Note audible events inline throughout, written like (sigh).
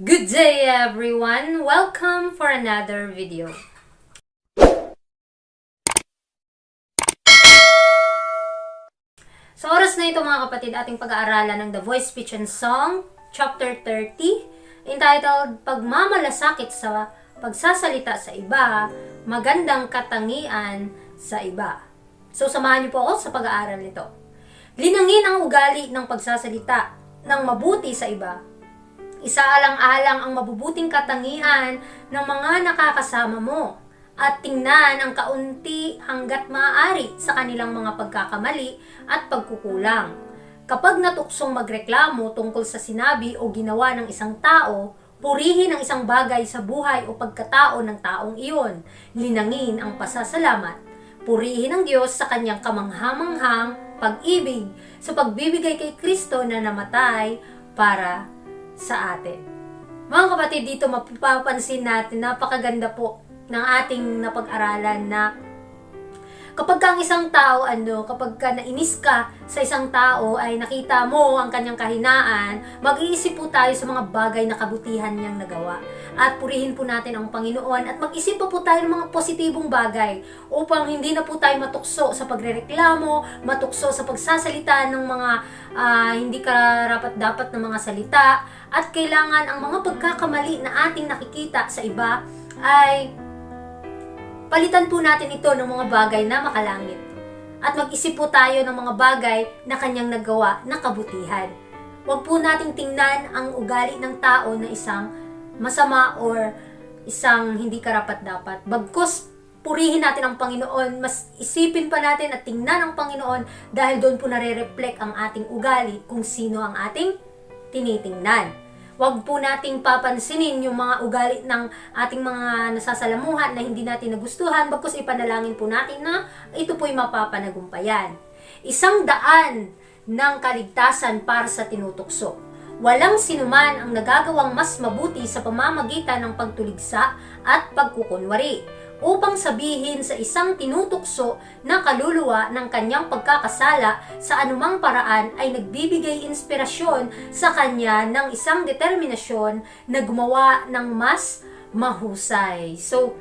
Good day everyone! Welcome for another video. Sa oras na ito mga kapatid, ating pag-aaralan ng The Voice, Speech and Song, Chapter 30, entitled Pagmamalasakit sa pagsasalita sa iba, magandang katangian sa iba. So samahan niyo po ako sa pag-aaral nito. Linangin ang ugali ng pagsasalita ng mabuti sa iba Isaalang-alang ang mabubuting katangian ng mga nakakasama mo at tingnan ang kaunti hanggat maaari sa kanilang mga pagkakamali at pagkukulang. Kapag natuksong magreklamo tungkol sa sinabi o ginawa ng isang tao, purihin ang isang bagay sa buhay o pagkatao ng taong iyon. Linangin ang pasasalamat. Purihin ang Diyos sa kanyang kamanghamanghang pag-ibig sa pagbibigay kay Kristo na namatay para sa atin. Mga kapatid, dito mapapansin natin, napakaganda po ng ating napag-aralan na kapag ka ang isang tao, ano, kapag ka nainis ka sa isang tao ay nakita mo ang kanyang kahinaan, mag-iisip po tayo sa mga bagay na kabutihan niyang nagawa. At purihin po natin ang Panginoon at mag-isip pa po tayo ng mga positibong bagay upang hindi na po tayo matukso sa pagrereklamo, matukso sa pagsasalita ng mga ah, hindi karapat dapat na mga salita at kailangan ang mga pagkakamali na ating nakikita sa iba ay palitan po natin ito ng mga bagay na makalangit. At mag-isip po tayo ng mga bagay na kanyang nagawa na kabutihan. Huwag po nating tingnan ang ugali ng tao na isang masama or isang hindi karapat-dapat. Bagkus purihin natin ang Panginoon, mas isipin pa natin at tingnan ang Panginoon dahil doon po nare-reflect ang ating ugali kung sino ang ating tinitingnan. Huwag po nating papansinin yung mga ugali ng ating mga nasasalamuhan na hindi natin nagustuhan, bagkus ipanalangin po natin na ito po'y mapapanagumpayan. Isang daan ng kaligtasan para sa tinutukso. Walang sinuman ang nagagawang mas mabuti sa pamamagitan ng pagtuligsa at pagkukunwari upang sabihin sa isang tinutukso na kaluluwa ng kanyang pagkakasala sa anumang paraan ay nagbibigay inspirasyon sa kanya ng isang determinasyon na gumawa ng mas mahusay. So,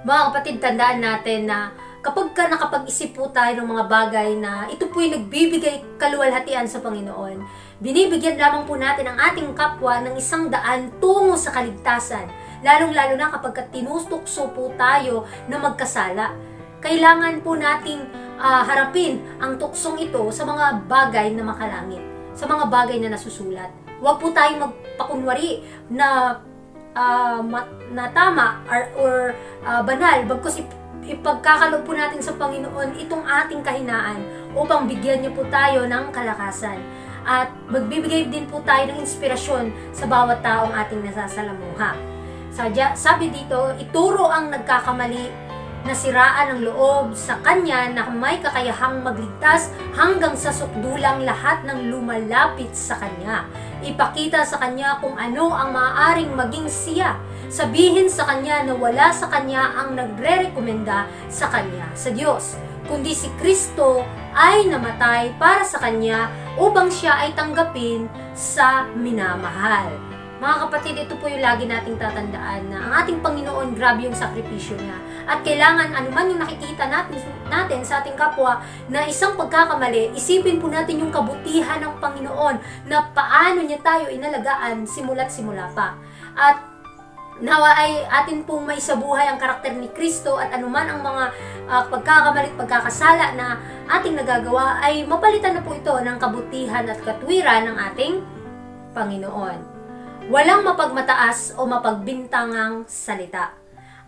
mga kapatid, tandaan natin na kapag ka nakapag-isip po tayo ng mga bagay na ito po'y nagbibigay kaluwalhatian sa Panginoon, binibigyan lamang po natin ang ating kapwa ng isang daan tungo sa kaligtasan. Lalong-lalo na kapag ka tinustukso po tayo na magkasala. Kailangan po nating ah, harapin ang tuksong ito sa mga bagay na makalangit, sa mga bagay na nasusulat. Huwag po tayong magpakunwari na ah, ma- na tama or, or ah, banal bagkus ip- ipagkakaloob po natin sa Panginoon itong ating kahinaan upang bigyan niyo po tayo ng kalakasan at magbibigay din po tayo ng inspirasyon sa bawat taong ating nasasalamuha. Sadya, sabi dito, ituro ang nagkakamali na siraan ng loob sa kanya na may kakayahang magligtas hanggang sa sukdulang lahat ng lumalapit sa kanya. Ipakita sa kanya kung ano ang maaaring maging siya. Sabihin sa kanya na wala sa kanya ang nagre-rekomenda sa kanya sa Diyos, kundi si Kristo ay namatay para sa kanya upang siya ay tanggapin sa minamahal. Mga kapatid, ito po yung lagi nating tatandaan na ang ating Panginoon, grabe yung sakripisyo niya. At kailangan anuman yung nakikita natin, natin sa ating kapwa na isang pagkakamali, isipin po natin yung kabutihan ng Panginoon na paano niya tayo inalagaan simula't simula pa. At nawa ay atin pong may sabuhay ang karakter ni Kristo at anuman ang mga uh, pagkakamali at pagkakasala na ating nagagawa ay mapalitan na po ito ng kabutihan at katwiran ng ating Panginoon. Walang mapagmataas o mapagbintangang salita.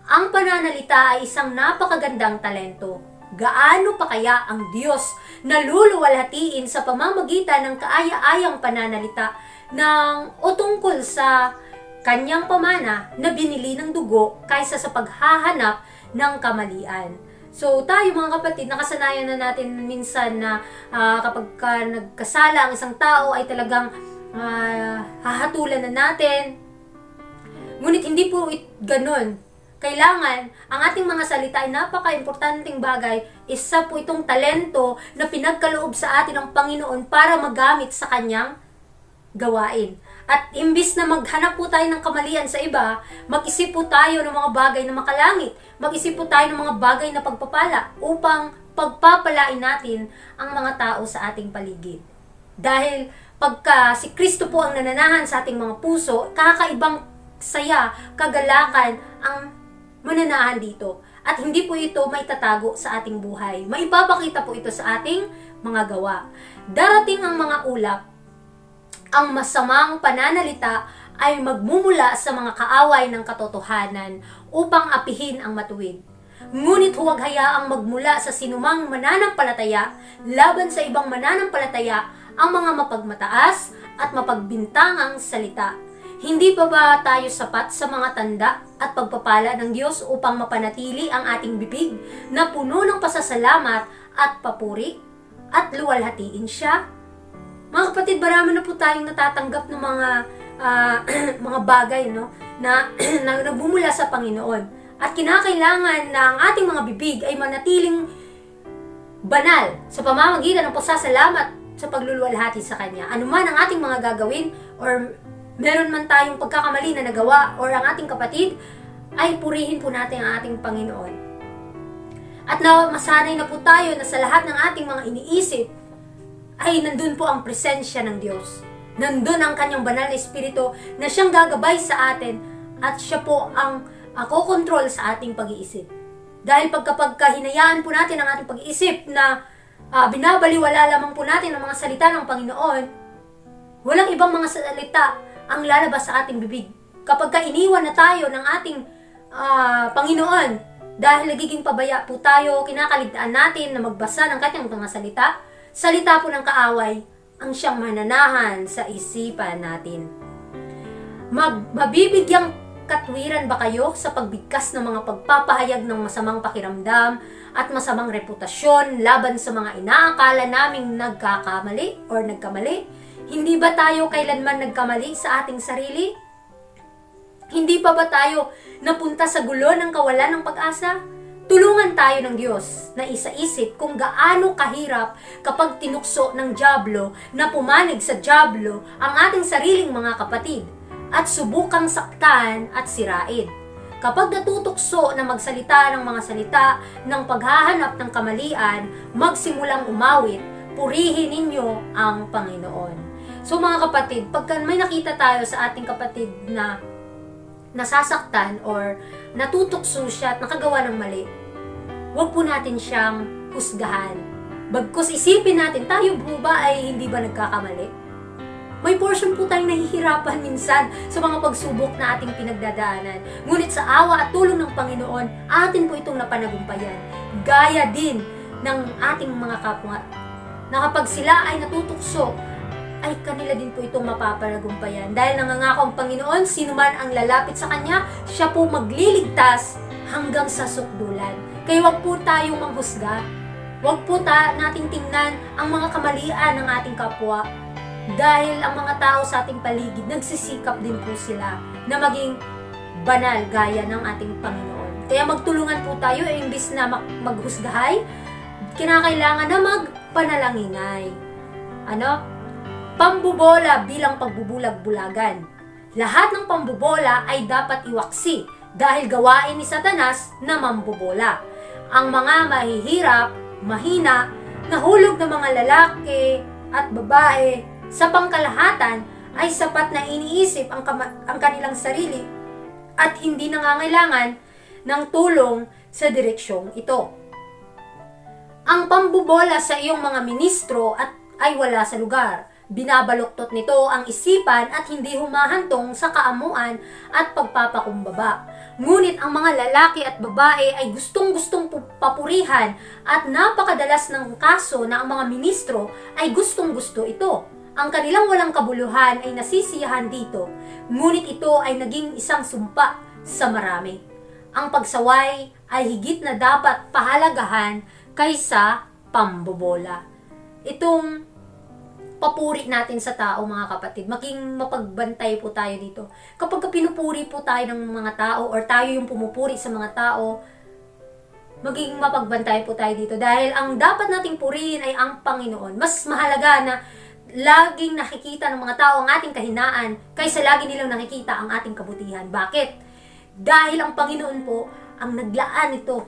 Ang pananalita ay isang napakagandang talento. Gaano pa kaya ang Diyos na luluwalhatiin sa pamamagitan ng kaaya-ayang pananalita ng o tungkol sa kanyang pamana na binili ng dugo kaysa sa paghahanap ng kamalian. So tayo mga kapatid, nakasanayan na natin minsan na ah, kapag ka nagkasala ang isang tao ay talagang ah, hahatulan na natin. Ngunit hindi po it, ganun. Kailangan, ang ating mga salita ay napaka-importanting bagay. Isa po itong talento na pinagkaloob sa atin ng Panginoon para magamit sa kanyang gawain. At imbis na maghanap po tayo ng kamalian sa iba, mag-isip po tayo ng mga bagay na makalangit. Mag-isip po tayo ng mga bagay na pagpapala upang pagpapalain natin ang mga tao sa ating paligid. Dahil pagka si Kristo po ang nananahan sa ating mga puso, kakaibang saya, kagalakan ang mananahan dito. At hindi po ito may tatago sa ating buhay. Maipapakita po ito sa ating mga gawa. Darating ang mga ulap ang masamang pananalita ay magmumula sa mga kaaway ng katotohanan upang apihin ang matuwid. Ngunit huwag hayaang magmula sa sinumang mananampalataya laban sa ibang mananampalataya ang mga mapagmataas at mapagbintangang salita. Hindi pa ba tayo sapat sa mga tanda at pagpapala ng Diyos upang mapanatili ang ating bibig na puno ng pasasalamat at papuri at luwalhatiin siya? Mga kapatid, marami na po tayong natatanggap ng mga ah, (clears throat) mga bagay no na, (clears throat) na nagbumula sa Panginoon. At kinakailangan na ang ating mga bibig ay manatiling banal sa pamamagitan ng pasasalamat sa pagluluwalhati sa Kanya. Ano man ang ating mga gagawin or meron man tayong pagkakamali na nagawa or ang ating kapatid, ay purihin po natin ang ating Panginoon. At na masanay na po tayo na sa lahat ng ating mga iniisip, ay nandun po ang presensya ng Diyos. Nandun ang kanyang banal na espiritu na siyang gagabay sa atin at siya po ang ako control sa ating pag-iisip. Dahil pagkapag hinayaan po natin ang ating pag-iisip na ah, binabaliwala lamang po natin ang mga salita ng Panginoon, walang ibang mga salita ang lalabas sa ating bibig. Kapag ka iniwan na tayo ng ating ah, Panginoon, dahil nagiging pabaya po tayo, kinakaligtaan natin na magbasa ng kanyang mga salita, salita po ng kaaway ang siyang mananahan sa isipan natin. Mag, mabibigyang katwiran ba kayo sa pagbigkas ng mga pagpapahayag ng masamang pakiramdam at masamang reputasyon laban sa mga inaakala naming nagkakamali or nagkamali? Hindi ba tayo kailanman nagkamali sa ating sarili? Hindi pa ba tayo napunta sa gulo ng kawalan ng pag-asa? Tulungan tayo ng Diyos na isaisip kung gaano kahirap kapag tinukso ng Diablo na pumanig sa Diablo ang ating sariling mga kapatid at subukang saktan at sirain. Kapag natutukso na magsalita ng mga salita ng paghahanap ng kamalian, magsimulang umawit, purihin ninyo ang Panginoon. So mga kapatid, pagka may nakita tayo sa ating kapatid na nasasaktan or natutukso siya at nakagawa ng mali, huwag po natin siyang husgahan. Bagkus isipin natin, tayo po ba ay hindi ba nagkakamali? May portion po tayong nahihirapan (laughs) minsan sa mga pagsubok na ating pinagdadaanan. Ngunit sa awa at tulong ng Panginoon, atin po itong napanagumpayan. Gaya din ng ating mga kapwa na kapag sila ay natutukso, ay kanila din po itong mapapanagumpayan. Dahil nangangako ang Panginoon, sino man ang lalapit sa Kanya, siya po magliligtas hanggang sa sukdulan. Kaya wag po tayong manghusga. Wag po ta nating tingnan ang mga kamalian ng ating kapwa. Dahil ang mga tao sa ating paligid, nagsisikap din po sila na maging banal gaya ng ating Panginoon. Kaya magtulungan po tayo, eh, imbis na mag- maghusgahay, kinakailangan na magpanalanginay. Ano? Pambubola bilang pagbubulag-bulagan. Lahat ng pambubola ay dapat iwaksi dahil gawain ni Satanas na mambubola. Ang mga mahihirap, mahina, nahulog ng mga lalaki at babae sa pangkalahatan ay sapat na iniisip ang, ang kanilang sarili at hindi nangangailangan ng tulong sa direksyong ito. Ang pambubola sa iyong mga ministro at ay wala sa lugar. Binabaluktot nito ang isipan at hindi humahantong sa kaamuan at pagpapakumbaba. Ngunit ang mga lalaki at babae ay gustong-gustong pu- papurihan at napakadalas ng kaso na ang mga ministro ay gustong-gusto ito. Ang kanilang walang kabuluhan ay nasisiyahan dito, ngunit ito ay naging isang sumpa sa marami. Ang pagsaway ay higit na dapat pahalagahan kaysa pambobola. Itong papuri natin sa tao mga kapatid, maging mapagbantay po tayo dito. Kapag ka pinupuri po tayo ng mga tao or tayo yung pumupuri sa mga tao, maging mapagbantay po tayo dito dahil ang dapat nating purihin ay ang Panginoon. Mas mahalaga na laging nakikita ng mga tao ang ating kahinaan kaysa lagi nilang nakikita ang ating kabutihan. Bakit? Dahil ang Panginoon po ang naglaan ito.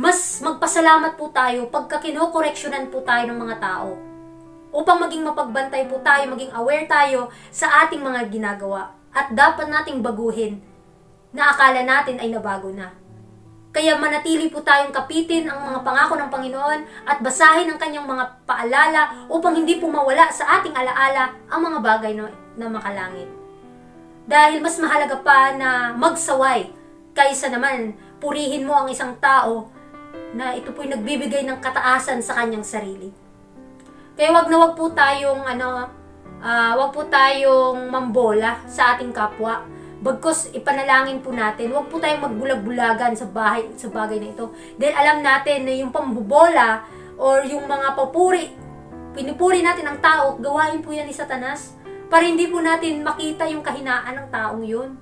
Mas magpasalamat po tayo pagka kinokoreksyonan po tayo ng mga tao upang maging mapagbantay po tayo, maging aware tayo sa ating mga ginagawa. At dapat nating baguhin na akala natin ay nabago na. Kaya manatili po tayong kapitin ang mga pangako ng Panginoon at basahin ang kanyang mga paalala upang hindi po mawala sa ating alaala ang mga bagay na, na makalangit. Dahil mas mahalaga pa na magsaway kaysa naman purihin mo ang isang tao na ito po'y nagbibigay ng kataasan sa kanyang sarili. Kaya wag na wag po tayong ano, ah, wag po tayong mambola sa ating kapwa. Bagkus ipanalangin po natin, wag po tayong magbulag-bulagan sa bahay sa bagay na ito. Dahil alam natin na yung pambobola or yung mga papuri, pinupuri natin ang tao, gawain po yan ni Satanas para hindi po natin makita yung kahinaan ng taong yun.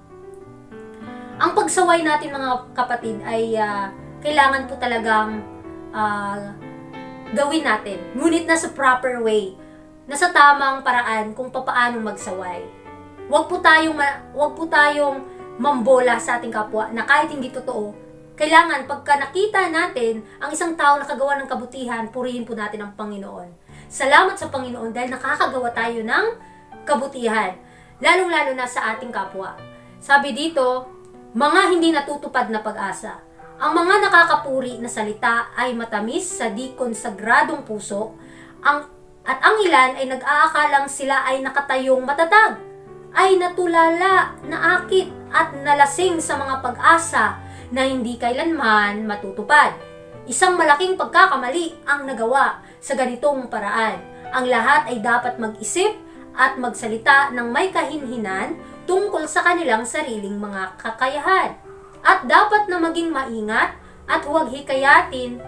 Ang pagsaway natin mga kapatid ay ah, kailangan po talagang ah, gawin natin. Ngunit nasa proper way. Nasa tamang paraan kung papaano magsaway. Huwag po tayong, huwag po tayong mambola sa ating kapwa na kahit hindi totoo, kailangan pagka nakita natin ang isang tao na kagawa ng kabutihan, purihin po natin ang Panginoon. Salamat sa Panginoon dahil nakakagawa tayo ng kabutihan. Lalong-lalo na sa ating kapwa. Sabi dito, mga hindi natutupad na pag-asa. Ang mga nakakapuri na salita ay matamis sa di konsagradong puso, ang, at ang ilan ay nag-aakalang sila ay nakatayong matatag, ay natulala, naakit at nalasing sa mga pag-asa na hindi kailanman matutupad. Isang malaking pagkakamali ang nagawa sa ganitong paraan. Ang lahat ay dapat mag-isip at magsalita ng may kahinhinan tungkol sa kanilang sariling mga kakayahan. At dapat na maging maingat at huwag hikayatin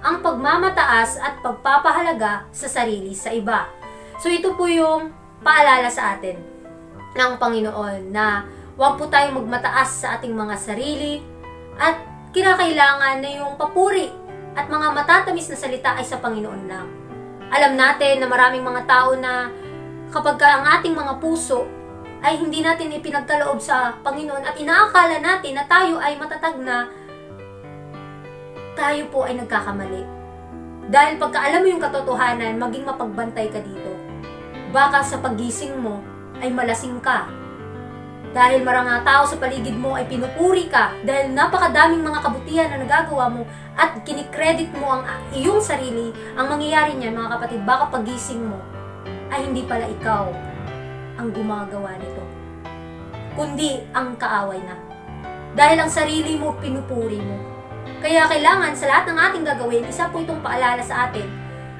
ang pagmamataas at pagpapahalaga sa sarili sa iba. So ito po yung paalala sa atin ng Panginoon na huwag po tayong magmataas sa ating mga sarili at kinakailangan na yung papuri at mga matatamis na salita ay sa Panginoon lang. Alam natin na maraming mga tao na kapag ka ang ating mga puso ay hindi natin ipinagkaloob sa Panginoon at inaakala natin na tayo ay matatag na, tayo po ay nagkakamali. Dahil pagka alam mo yung katotohanan, maging mapagbantay ka dito. Baka sa pagising mo ay malasing ka. Dahil marang tao sa paligid mo ay pinupuri ka dahil napakadaming mga kabutihan na nagagawa mo at kinikredit mo ang iyong sarili, ang mangyayari niyan mga kapatid, baka pagising mo ay hindi pala ikaw ang gumagawa nito. Kundi ang kaaway na. Dahil ang sarili mo, pinupuri mo. Kaya kailangan sa lahat ng ating gagawin, isa po itong paalala sa atin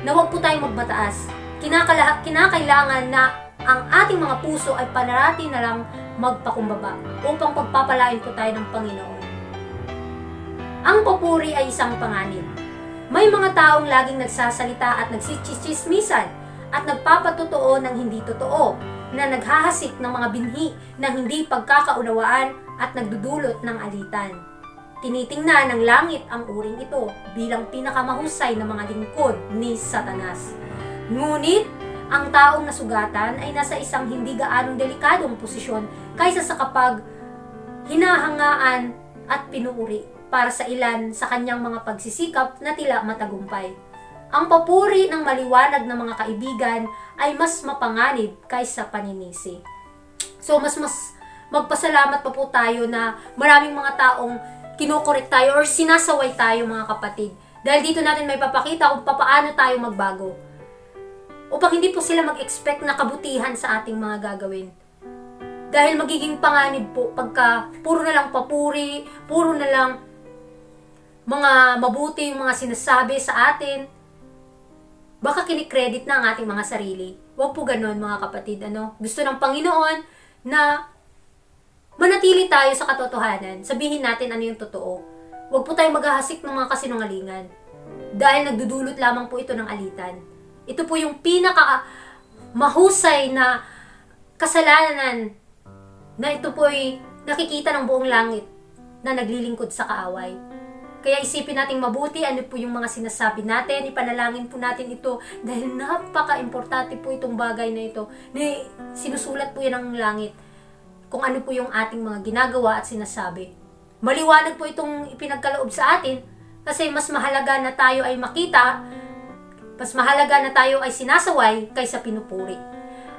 na huwag po tayong magmataas. Kinakala, kinakailangan na ang ating mga puso ay panarati na lang magpakumbaba upang pagpapalain po tayo ng Panginoon. Ang papuri ay isang panganib. May mga taong laging nagsasalita at nagsichismismisan at nagpapatotoo ng hindi totoo na naghahasik ng mga binhi na hindi pagkakaunawaan at nagdudulot ng alitan. Tinitingnan ng langit ang uring ito bilang pinakamahusay na mga lingkod ni Satanas. Ngunit, ang taong nasugatan ay nasa isang hindi gaanong delikadong posisyon kaysa sa kapag hinahangaan at pinuuri para sa ilan sa kanyang mga pagsisikap na tila matagumpay. Ang papuri ng maliwanag ng mga kaibigan ay mas mapanganib kaysa paninisi. So mas mas magpasalamat pa po tayo na maraming mga taong kinokorek tayo or sinasaway tayo mga kapatid. Dahil dito natin may papakita kung paano tayo magbago. Upang hindi po sila mag-expect na kabutihan sa ating mga gagawin. Dahil magiging panganib po pagka puro na lang papuri, puro na lang mga mabuti yung mga sinasabi sa atin, baka kinikredit na ang ating mga sarili. Huwag po ganun mga kapatid. Ano? Gusto ng Panginoon na manatili tayo sa katotohanan. Sabihin natin ano yung totoo. Huwag po tayong maghahasik ng mga kasinungalingan. Dahil nagdudulot lamang po ito ng alitan. Ito po yung pinaka mahusay na kasalanan na ito po ay nakikita ng buong langit na naglilingkod sa kaaway. Kaya isipin natin mabuti ano po yung mga sinasabi natin, ipanalangin po natin ito dahil napaka-importante po itong bagay na ito. Ni sinusulat po yan ng langit kung ano po yung ating mga ginagawa at sinasabi. Maliwanag po itong ipinagkaloob sa atin kasi mas mahalaga na tayo ay makita, mas mahalaga na tayo ay sinasaway kaysa pinupuri.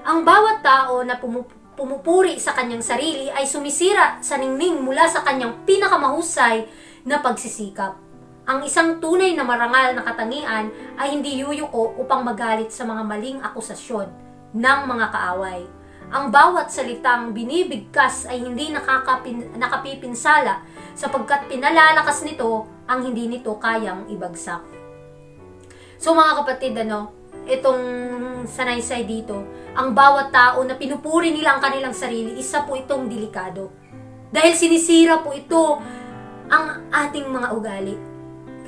Ang bawat tao na pumu- pumupuri sa kanyang sarili ay sumisira sa ningning mula sa kanyang pinakamahusay na pagsisikap. Ang isang tunay na marangal na katangian ay hindi yuyuko upang magalit sa mga maling akusasyon ng mga kaaway. Ang bawat salitang binibigkas ay hindi nakakapin, nakapipinsala sapagkat pinalalakas nito ang hindi nito kayang ibagsak. So mga kapatid, ano, itong sanaysay dito, ang bawat tao na pinupuri nila ang kanilang sarili, isa po itong delikado. Dahil sinisira po ito ang ating mga ugali.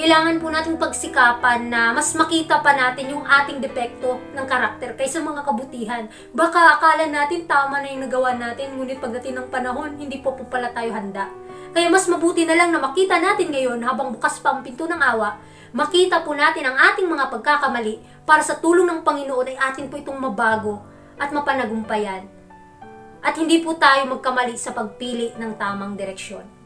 Kailangan po nating pagsikapan na mas makita pa natin yung ating depekto ng karakter kaysa mga kabutihan. Baka akala natin tama na yung nagawa natin, ngunit pagdating ng panahon, hindi po po pala tayo handa. Kaya mas mabuti na lang na makita natin ngayon habang bukas pa ang pinto ng awa, makita po natin ang ating mga pagkakamali para sa tulong ng Panginoon ay atin po itong mabago at mapanagumpayan. At hindi po tayo magkamali sa pagpili ng tamang direksyon.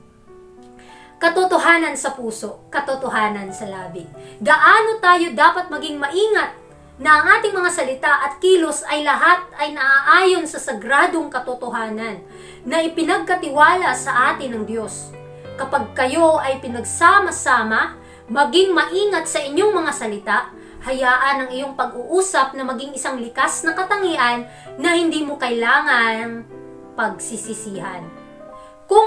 Katotohanan sa puso, katotohanan sa labi. Gaano tayo dapat maging maingat na ang ating mga salita at kilos ay lahat ay naaayon sa sagradong katotohanan na ipinagkatiwala sa atin ng Diyos. Kapag kayo ay pinagsama-sama, maging maingat sa inyong mga salita, hayaan ang iyong pag-uusap na maging isang likas na katangian na hindi mo kailangan pagsisisihan.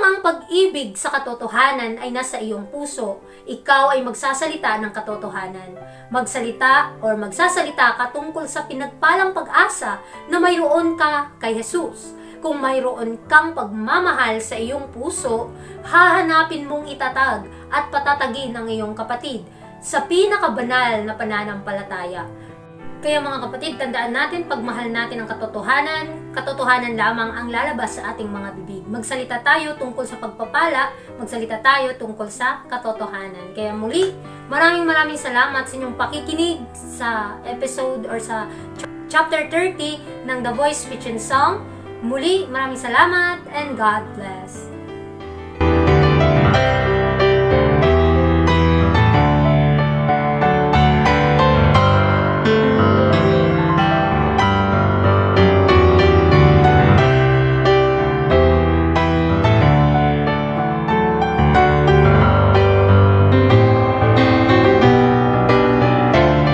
Ang pag-ibig sa katotohanan ay nasa iyong puso, ikaw ay magsasalita ng katotohanan. Magsalita or magsasalita ka tungkol sa pinagpalang pag-asa na mayroon ka kay Jesus. Kung mayroon kang pagmamahal sa iyong puso, hahanapin mong itatag at patatagin ang iyong kapatid sa pinakabanal na pananampalataya. Kaya mga kapatid, tandaan natin, pagmahal natin ang katotohanan, katotohanan lamang ang lalabas sa ating mga bibig. Magsalita tayo tungkol sa pagpapala, magsalita tayo tungkol sa katotohanan. Kaya muli, maraming maraming salamat sa inyong pakikinig sa episode or sa ch- chapter 30 ng The Voice Speech and Song. Muli, maraming salamat and God bless.